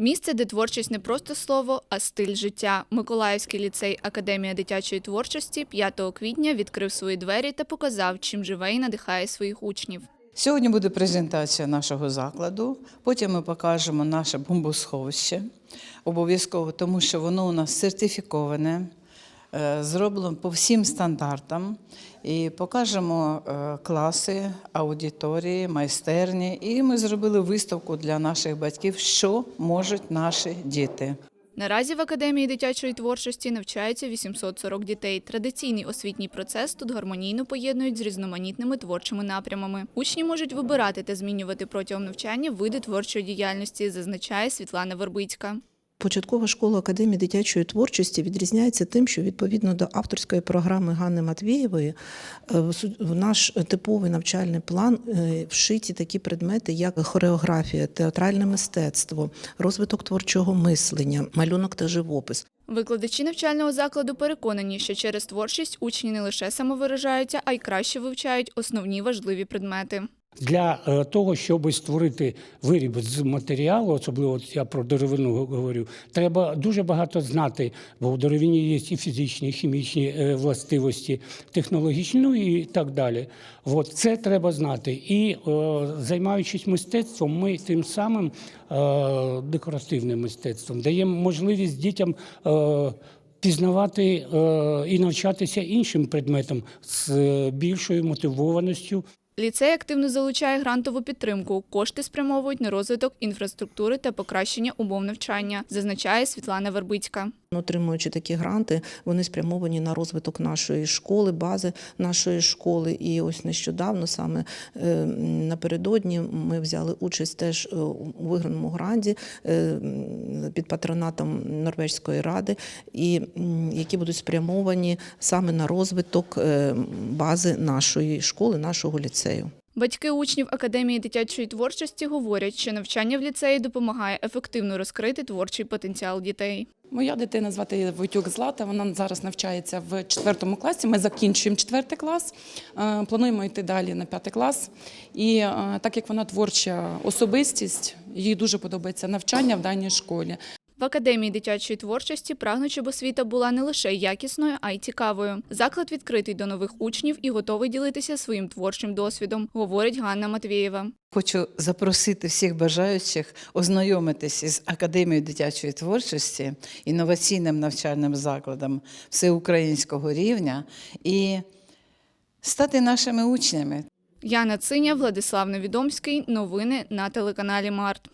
Місце, де творчість не просто слово, а стиль життя. Миколаївський ліцей Академія дитячої творчості 5 квітня відкрив свої двері та показав, чим живе і надихає своїх учнів. Сьогодні буде презентація нашого закладу. Потім ми покажемо наше бомбосховище. Обов'язково, тому що воно у нас сертифіковане, зроблено по всім стандартам. І покажемо е, класи, аудиторії, майстерні. І ми зробили виставку для наших батьків, що можуть наші діти. Наразі в Академії дитячої творчості навчаються 840 дітей. Традиційний освітній процес тут гармонійно поєднують з різноманітними творчими напрямами. Учні можуть вибирати та змінювати протягом навчання види творчої діяльності, зазначає Світлана Вербицька. Початкова школа Академії дитячої творчості відрізняється тим, що відповідно до авторської програми Ганни Матвієвої е, в наш типовий навчальний план е, вшиті такі предмети, як хореографія, театральне мистецтво, розвиток творчого мислення, малюнок та живопис. Викладачі навчального закладу переконані, що через творчість учні не лише самовиражаються, а й краще вивчають основні важливі предмети. Для е, того, щоб створити виріб з матеріалу, особливо я про деревину говорю, треба дуже багато знати, бо в деревині є і фізичні, і хімічні е, властивості, технологічні, ну і так далі. От це треба знати. І е, займаючись мистецтвом, ми тим самим декоративним мистецтвом даємо можливість дітям. Пізнавати і навчатися іншим предметам з більшою мотивованістю, Ліцей активно залучає грантову підтримку. Кошти спрямовують на розвиток інфраструктури та покращення умов навчання, зазначає Світлана Вербицька. Отримуючи такі гранти, вони спрямовані на розвиток нашої школи, бази нашої школи. І ось нещодавно, саме е, напередодні, ми взяли участь теж е, у виграному гранті е, під патронатом Норвезької ради, і які будуть спрямовані саме на розвиток бази нашої школи, нашого ліцею. Батьки учнів Академії дитячої творчості говорять, що навчання в ліцеї допомагає ефективно розкрити творчий потенціал дітей. Моя дитина звати її Войтюк Злата. Вона зараз навчається в четвертому класі. Ми закінчуємо четвертий клас. Е, Плануємо йти далі на п'ятий клас. І е, так як вона творча особистість, їй дуже подобається навчання в даній школі. В Академії дитячої творчості прагнуть, щоб освіта була не лише якісною, а й цікавою. Заклад відкритий до нових учнів і готовий ділитися своїм творчим досвідом, говорить Ганна Матвієва. Хочу запросити всіх бажаючих ознайомитись із Академією дитячої творчості, інноваційним навчальним закладом всеукраїнського рівня і стати нашими учнями. Яна Циня, Владислав Невідомський. Новини на телеканалі Март.